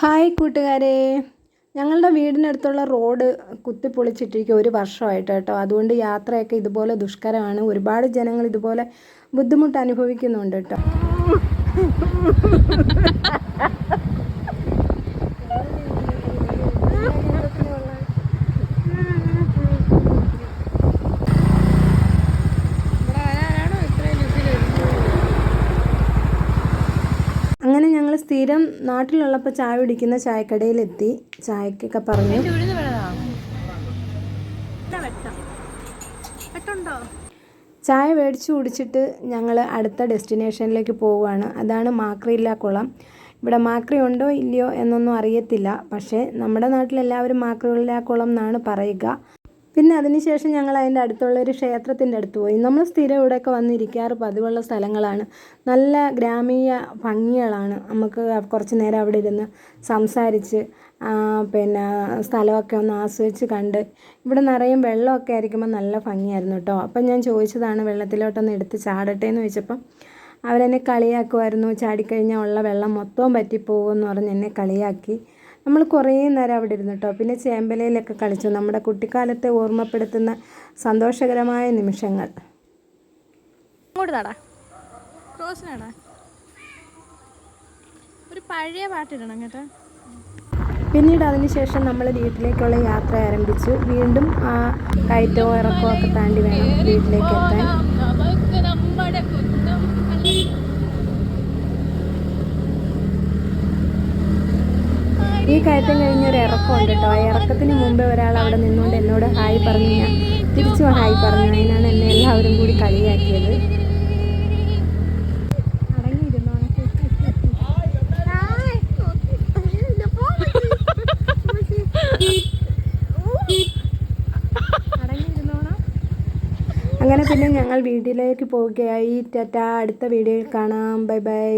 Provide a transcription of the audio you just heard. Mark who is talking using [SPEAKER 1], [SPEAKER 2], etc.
[SPEAKER 1] Hi കൂട്ടുകാരെ. ഞങ്ങളുടെ വീടിനടുത്തുള്ള റോഡ് കുത്തിപ്പൊളിച്ചിട്ടിരിക്കുക ഒരു വർഷമായിട്ട് കേട്ടോ. അതുകൊണ്ട് യാത്രയൊക്കെ ഇതുപോലെ ദുഷ്കരമാണ്. ഒരുപാട് ജനങ്ങൾ ഇതുപോലെ ബുദ്ധിമുട്ട് അനുഭവിക്കുന്നുണ്ട് കേട്ടോ. സ്ഥിരം നാട്ടിലുള്ളപ്പോൾ ചായ കുടിക്കുന്ന ചായക്കടയിലെത്തി. ചായക്കൊക്കെ പറഞ്ഞു. ചായ മേടിച്ച് കുടിച്ചിട്ട് ഞങ്ങൾ അടുത്ത ഡെസ്റ്റിനേഷനിലേക്ക് പോവുകയാണ്. അതാണ് മാക്രിയില്ല കുളം. ഇവിടെ മാക്രി ഉണ്ടോ ഇല്ലയോ എന്നൊന്നും അറിയത്തില്ല. പക്ഷേ നമ്മുടെ നാട്ടിലെല്ലാവരും മാക്രിയില്ല കുളം എന്നാണ് പറയുക. പിന്നെ അതിനുശേഷം ഞങ്ങൾ അതിന്റെ അടുത്തുള്ള ഒരു ക്ഷേത്രത്തിന്റെ അടുത്ത് പോയി. നമ്മൾ സ്ഥിരം ഇവിടെയൊക്കെ വന്നിരിക്കാറ് പതിവുള്ള സ്ഥലങ്ങളാണ്. നല്ല ഗ്രാമീയ ഭംഗികളാണ് നമുക്ക് കുറച്ച് നേരം അവിടെ ഇരുന്ന് സംസാരിച്ച് പിന്നെ സ്ഥലമൊക്കെ ഒന്ന് ആസ്വദിച്ച് കണ്ട്. ഇവിടെ നിറയും വെള്ളമൊക്കെ ആയിരിക്കുമ്പോൾ നല്ല ഭംഗിയായിരുന്നു കേട്ടോ. അപ്പം ഞാൻ ചോദിച്ചതാണ് വെള്ളത്തിലോട്ടൊന്ന് എടുത്ത് ചാടട്ടെ എന്ന് ചോദിച്ചപ്പം അവരെന്നെ കളിയാക്കുമായിരുന്നു. ചാടിക്കഴിഞ്ഞാൽ ഉള്ള വെള്ളം മൊത്തവും പറ്റിപ്പോകുമെന്ന് പറഞ്ഞ് എന്നെ കളിയാക്കി. നമ്മൾ കുറേ നേരം അവിടെ ഇരുന്നു കേട്ടോ. പിന്നെ ചേമ്പലയിലൊക്കെ കളിച്ചു. നമ്മുടെ കുട്ടിക്കാലത്തെ ഓർമ്മപ്പെടുത്തുന്ന സന്തോഷകരമായ നിമിഷങ്ങൾ.
[SPEAKER 2] ഒരു പഴയ പാട്ടിടണം കേട്ടോ.
[SPEAKER 1] പിന്നീട് അതിനുശേഷം നമ്മൾ വീട്ടിലേക്കുള്ള യാത്ര ആരംഭിച്ചു. വീണ്ടും ആ കയറ്റവും ഇറക്കവും ഒക്കെ താണ്ടി വേണം വീട്ടിലേക്ക് എത്താൻ. ഈ കയറ്റം കഴിഞ്ഞൊരു ഇറക്കമുണ്ട് കേട്ടോ. ആ ഇറക്കത്തിന് മുമ്പേ ഒരാൾ അവിടെ നിന്നുകൊണ്ട് എന്നോട് ഹായ് പറഞ്ഞു. ഞാൻ തിരിച്ചു ഹായ് പറഞ്ഞു. അതിനാണ് എന്നെ എല്ലാവരും കൂടി കളിയാക്കിയത്. അങ്ങനെ പിന്നെ ഞങ്ങൾ വീട്ടിലേക്ക് പോവുകയായി. ടാറ്റ അടുത്ത വീഡിയോയിൽ കാണാം. Bye bye.